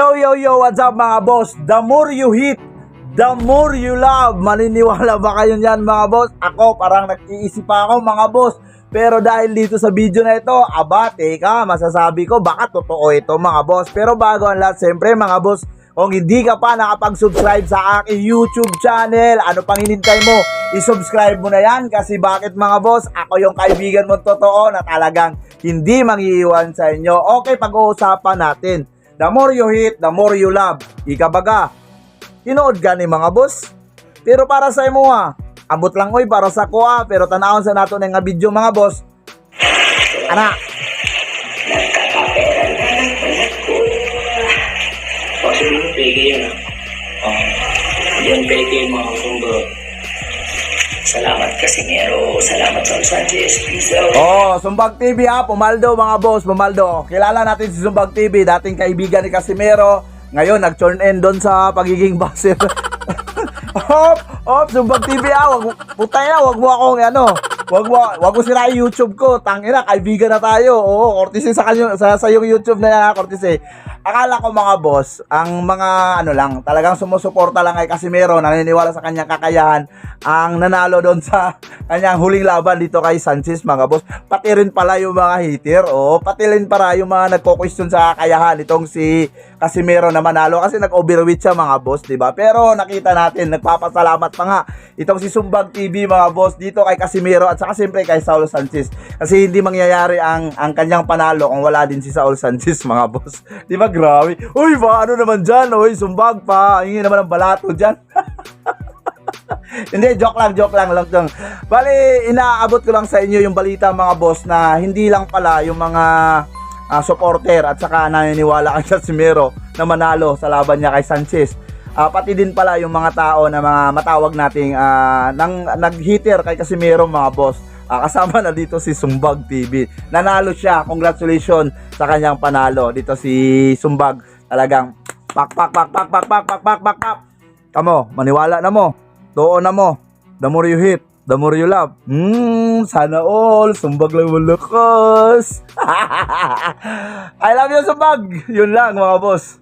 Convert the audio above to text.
Yo, yo, yo, what's up mga boss? The more you hit, the more you love. Maniniwala ba kayo niyan mga boss? Ako, parang nag-iisip ako mga boss. Pero dahil dito sa video na ito, aba, teka, masasabi ko, baka totoo ito mga boss. Pero bago ang lahat, siyempre mga boss, kung hindi ka pa nakapag-subscribe sa aking YouTube channel, ano pang hinintay mo? I-subscribe mo na yan kasi bakit mga boss, ako yung kaibigan mo totoo na talagang hindi mangiiwan sa inyo. Okay, pag-uusapan natin. The more you hit, the more you love. Ika baga, tinood ka ni mga boss. Pero para sa imo ha, abot lang oy para sa ko ha, pero tanawon sa nato nga video mga boss. Ana, O, sabihin mo, peke yun, ah. Peke yung mga sumbo. Salamat kasi Mero. Salamat sa. Peace out. Oh, Sumbag TV ha, Pumaldo mga boss, Pumaldo. Kilala natin si Sumbag TV, dating kaibigan ni Casimero. Ngayon, nag-turn in doon sa pagiging baser. hop, hop, Sumbag TV ha, wag, putay na, wag mo akong ano, wag mo, wag mo sira YouTube ko. Tangina, kaibigan na tayo. Oo, Cortese sa, kanyo, sa, sa yung YouTube na yan, ha, Cortese. Akala ko mga boss, ang mga ano lang, talagang sumusuporta lang kay Casimero, naniniwala sa kanyang kakayahan, ang nanalo doon sa kanyang huling laban dito kay Sanchez mga boss. Pati rin pala yung mga hater, oh, pati rin para yung mga nagko-question sa kakayahan itong si Casimero na manalo kasi nag-overweight siya mga boss, 'di ba? Pero nakita natin, nagpapasalamat pa nga itong si Sumbag TV mga boss dito kay Casimero at saka siyempre kay Saul Sanchez. Kasi hindi mangyayari ang ang kanyang panalo kung wala din si Saul Sanchez mga boss. 'Di ba grabe? Uy, ba ano naman diyan? Uy, Sumbag pa. Hingi naman ang balato diyan. Hindi, joke lang, joke lang, lang lang. Bali, inaabot ko lang sa inyo yung balita mga boss na hindi lang pala yung mga ah, supporter at saka naniniwala kay Casimiro na manalo sa laban niya kay Sanchez. Ah, pati din pala yung mga tao na mga matawag nating ah, nang nag-hitter kay Casimiro mga boss. Ah, kasama na dito si Sumbag TV. Nanalo siya. Congratulations sa kanyang panalo. Dito si Sumbag. Talagang pak pak pak pak pak pak pak pak pak pak. Kamo, maniwala na mo. Tuon na mo. The more you hit, the more you love. Hmm, sana all. Sumbag lang malakas. I love you, Sumbag. Yun lang, mga boss.